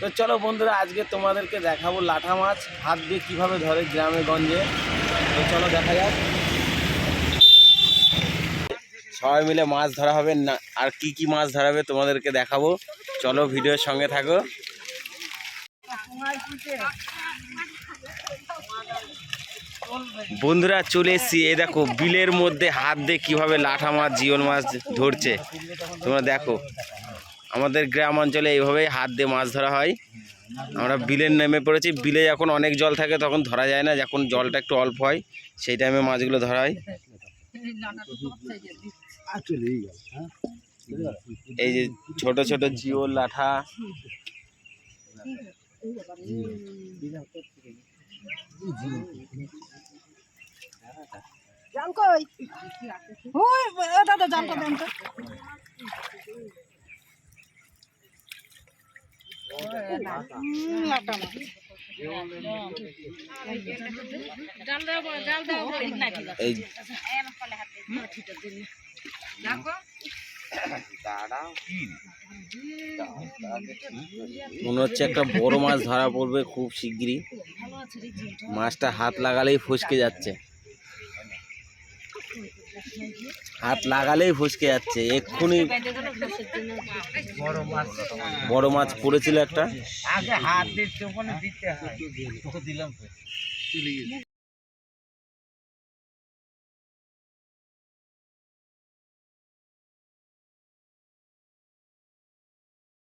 তো চলো বন্ধুরা, আজকে তোমাদেরকে দেখাবো লাঠা মাছ, হাত দিয়ে কীভাবে ধরে গ্রামে গঞ্জে। তো চলো দেখা যাক। সবাই মিলে মাছ ধরা হবে, না, আর কি কি মাছ ধরাবে তোমাদেরকে দেখাবো। চলো ভিডিওর সঙ্গে থাকো। বন্ধুরা চলে এসছি। এ দেখো, বিলের মধ্যে হাত দিয়ে কীভাবে লাঠা মাছ, জিওল মাছ ধরছে। তোমরা দেখো, আমাদের গ্রাম অঞ্চলে এইভাবেই হাত দিয়ে মাছ ধরা হয়। আমরা বিলের নেমে পড়েছি। বিলে যখন অনেক জল থাকে, তখন ধরা যায় না। যখন জলটা একটু অল্প হয়, সেই টাইমে মাছগুলো ধরা হয়। এই যে ছোট ছোট জিওল, লাঠা। জাল কই ওই ও দাদা জাল কই দেন তো হুম, লাটা মাছ। এই মনে হচ্ছে একটা বড় মাছ ধরা পড়বে খুব শিগগিরই। মাছটা হাত লাগালেই ফসকে যাচ্ছে। হাত লাগালেই ফসকে যাচ্ছে, এক্ষুনি বড় মাছ পড়েছিল একটা।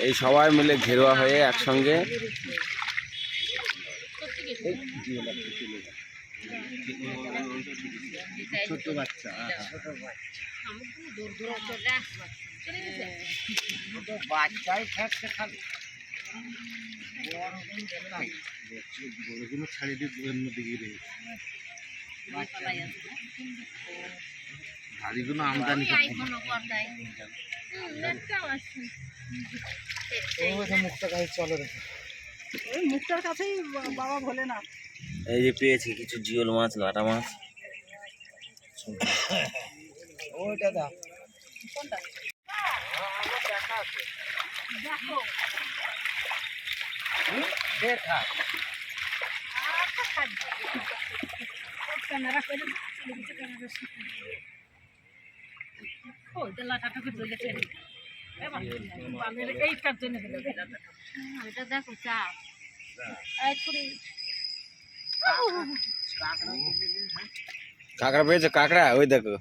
এই সবাই মিলে ঘেরুয়া হয়ে একসঙ্গে ছোট বাচ্চা বাচ্চাই থাকছে খালি। বড়গুলো ছাড়ি দিয়ে গিয়ে রয়েছে। ভারীগুলো আমদানি মুখটা গায়ে চলে রেখে মুখটার কাছেই বাবা ভোলে না এই যে পেয়েছি কিছু জিওল মাছ লাটা মাছ। ওইটা দা কোনটা দেখা এইটার জন্য এটা দেখো ছুরি। কাঁকড়া পেয়েছ? কাঁকড়া? ওই দেখো।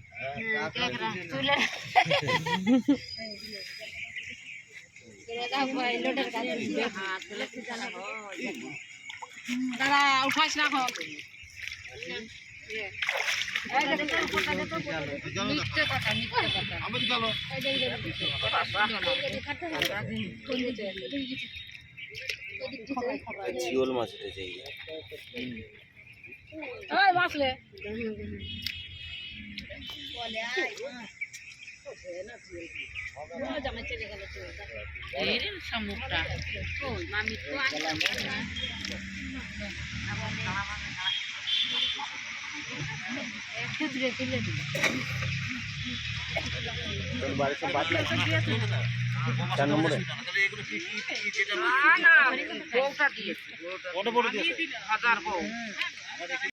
দাঁড়া উঠাইস না এখন জিওল মাছ উঠেছে এই যে। এই বাসলে এই রে শামুকটা ওই মামি তো চার নম্বরে? না না বউটা দিয়েছে। বড় বড় দিয়েছে। হাজার বউ।